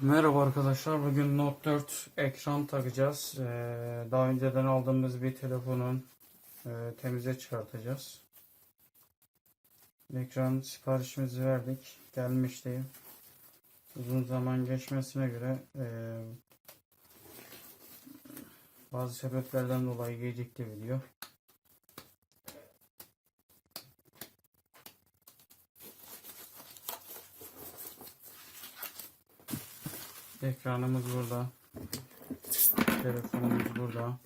Merhaba arkadaşlar. Bugün Note 4 ekran takacağız. Ee, daha önceden aldığımız bir telefonun e, temize çıkartacağız. Ekran siparişimizi verdik. Gelmişti. Uzun zaman geçmesine göre e, bazı sebeplerden dolayı gecikti video. Ekranımız burada. Telefonumuz burada.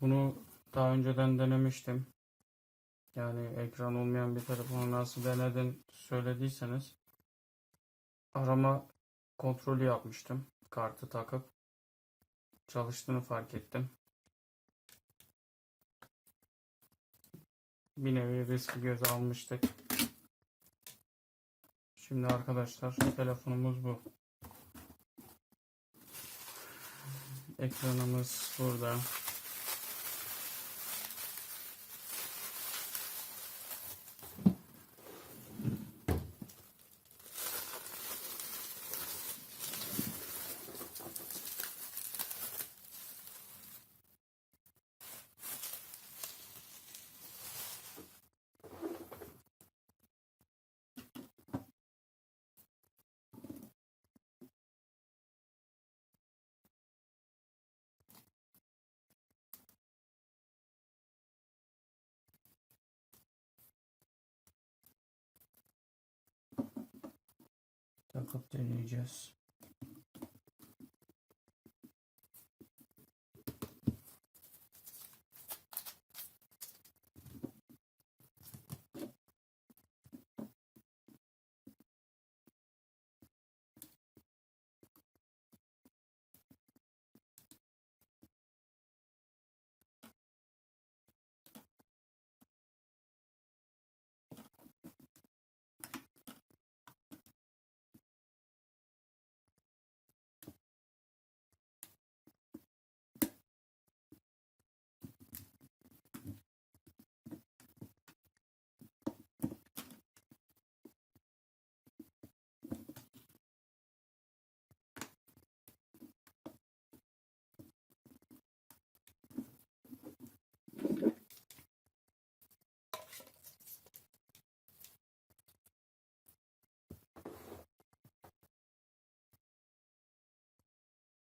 Bunu daha önceden denemiştim. Yani ekran olmayan bir telefonu nasıl denedin söylediyseniz arama kontrolü yapmıştım. Kartı takıp çalıştığını fark ettim. Bir nevi riski göze almıştık. Şimdi arkadaşlar telefonumuz bu. Ekranımız burada. Takıp deneyeceğiz.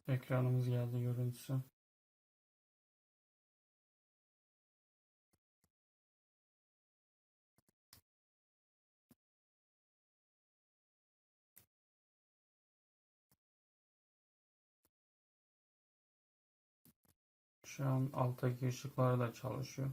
Ekranımız geldi görüntüsü. Şu an alttaki ışıklar da çalışıyor.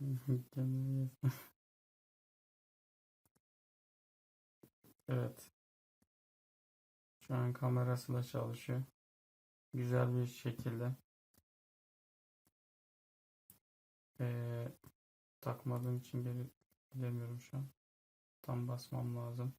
Evet. Şu an kamerası da çalışıyor. Güzel bir şekilde. Ee, takmadığım için geri gidemiyorum şu an. Tam basmam lazım.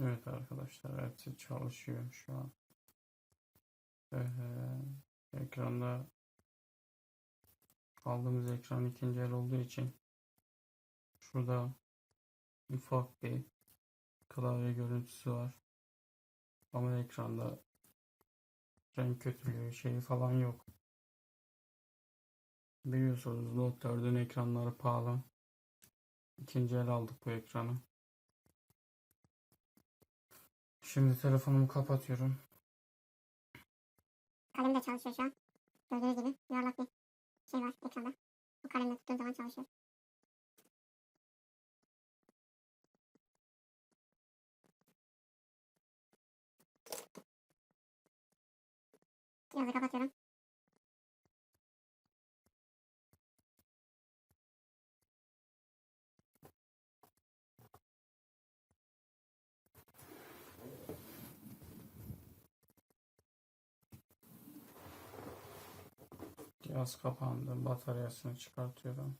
Evet arkadaşlar hepsi çalışıyor şu an. Ee, ekranda aldığımız ekran ikinci el olduğu için şurada ufak bir klavye görüntüsü var. Ama ekranda renk kötülüğü şeyi falan yok. Biliyorsunuz Note 4'ün ekranları pahalı. İkinci el aldık bu ekranı. Şimdi telefonumu kapatıyorum. Kalem de çalışıyor şu an. Gördüğünüz gibi yuvarlak bir şey var ekranda. Bu kalemle tuttuğum zaman çalışıyor. Yazı kapatıyorum. Cihaz kapandı. Bataryasını çıkartıyorum.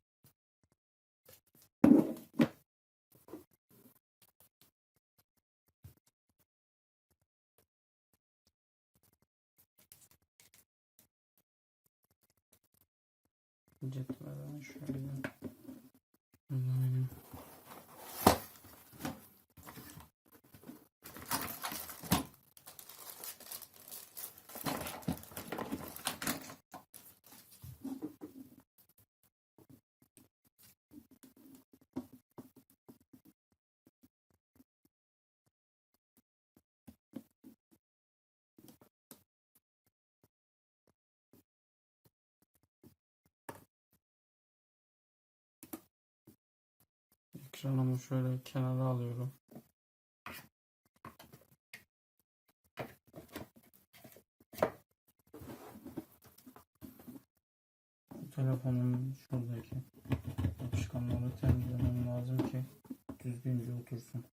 Cetvelen şöyle. Şöyle. Ekranımı şöyle kenara alıyorum. Telefonun şuradaki yapışkanları temizlemem lazım ki düzgünce otursun.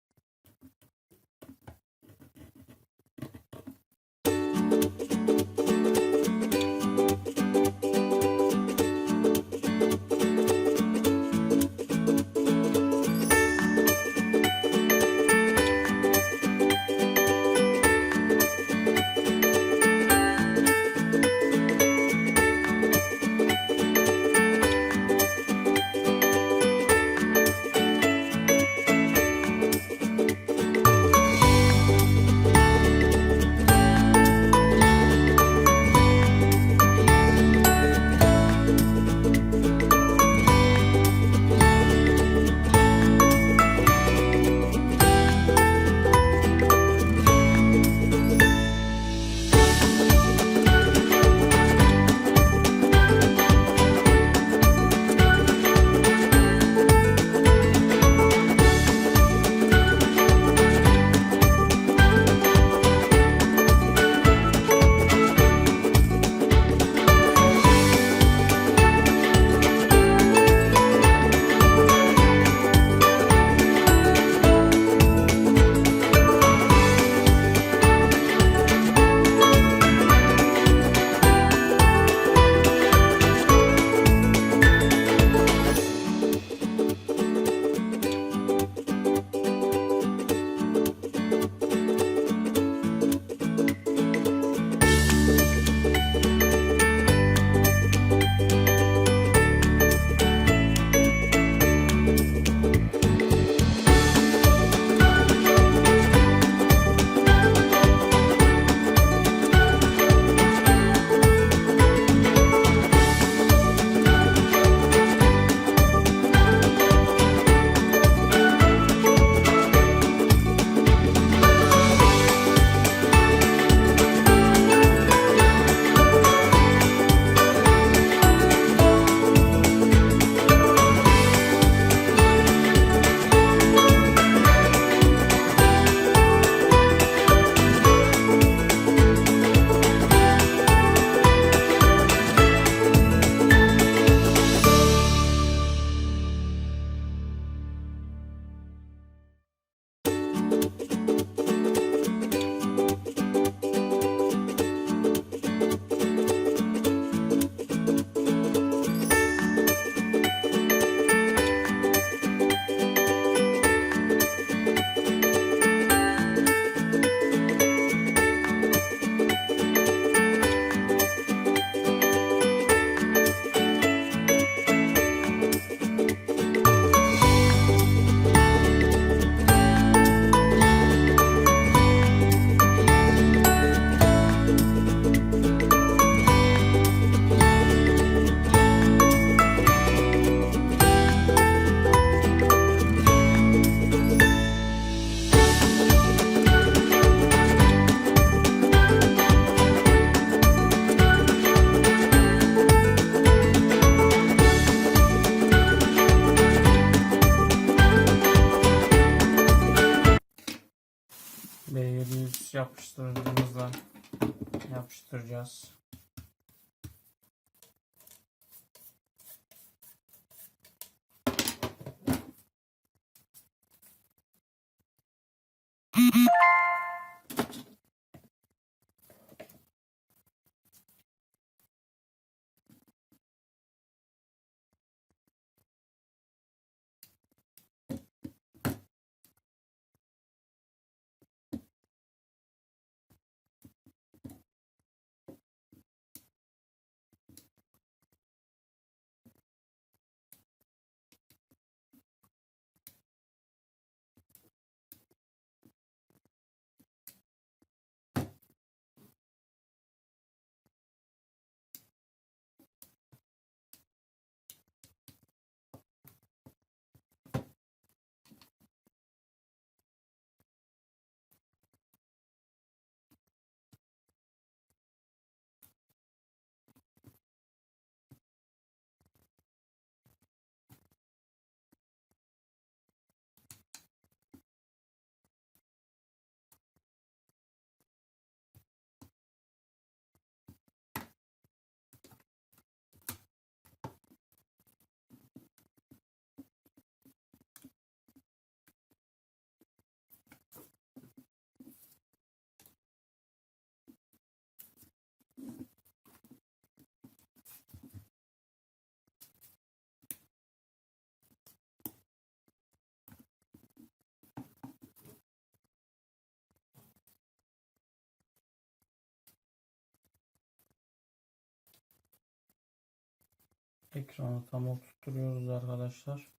Ekranı tam oturtuyoruz arkadaşlar.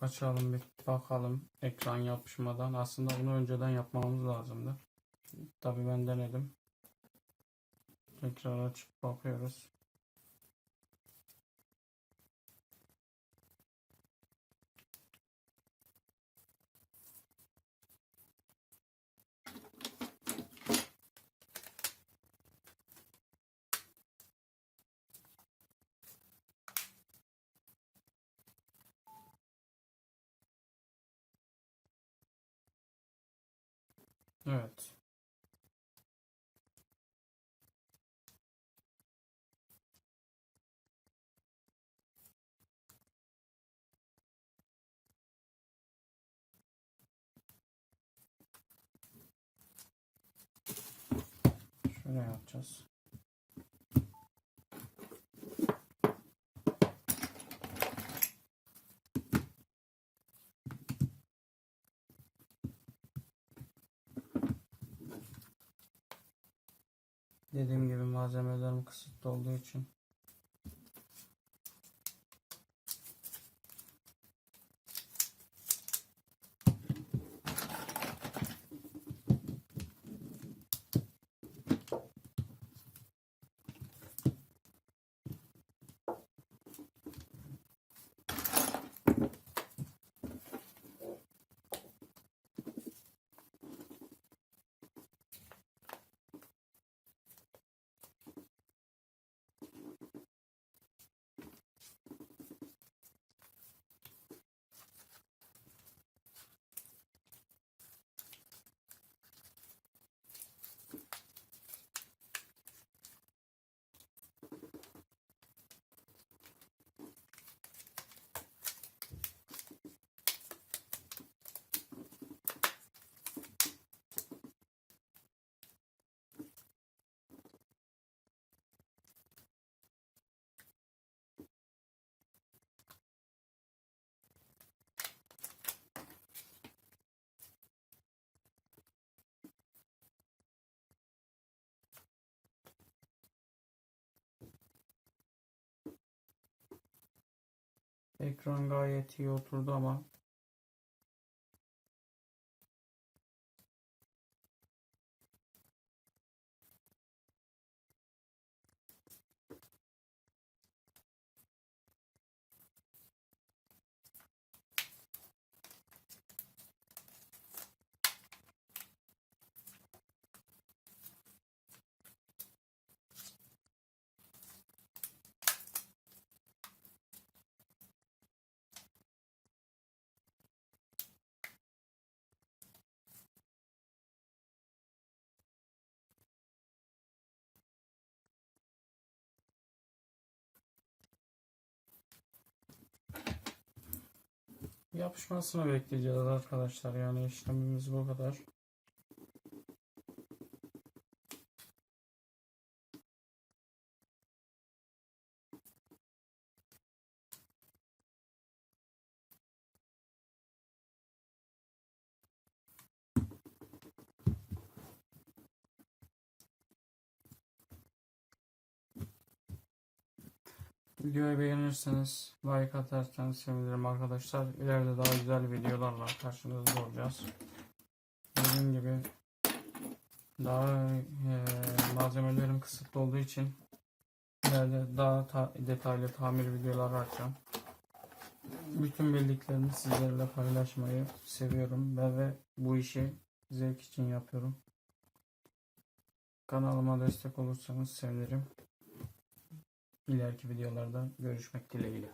Açalım bir bakalım ekran yapışmadan. Aslında bunu önceden yapmamız lazımdı. Tabii ben denedim. Tekrar açıp bakıyoruz. Evet. Şöyle yapacağız. Dediğim gibi malzemelerim kısıtlı olduğu için ekran gayet iyi oturdu ama yapışmasını bekleyeceğiz arkadaşlar. Yani işlemimiz bu kadar. Videoyu beğenirseniz like atarsanız sevinirim arkadaşlar. İleride daha güzel videolarla karşınızda olacağız. Dediğim gibi daha eee, malzemelerim kısıtlı olduğu için ileride daha ta- detaylı tamir videoları açacağım. Bütün bildiklerimi sizlerle paylaşmayı seviyorum. Ben ve bu işi zevk için yapıyorum. Kanalıma destek olursanız sevinirim. İleriki videolarda görüşmek dileğiyle.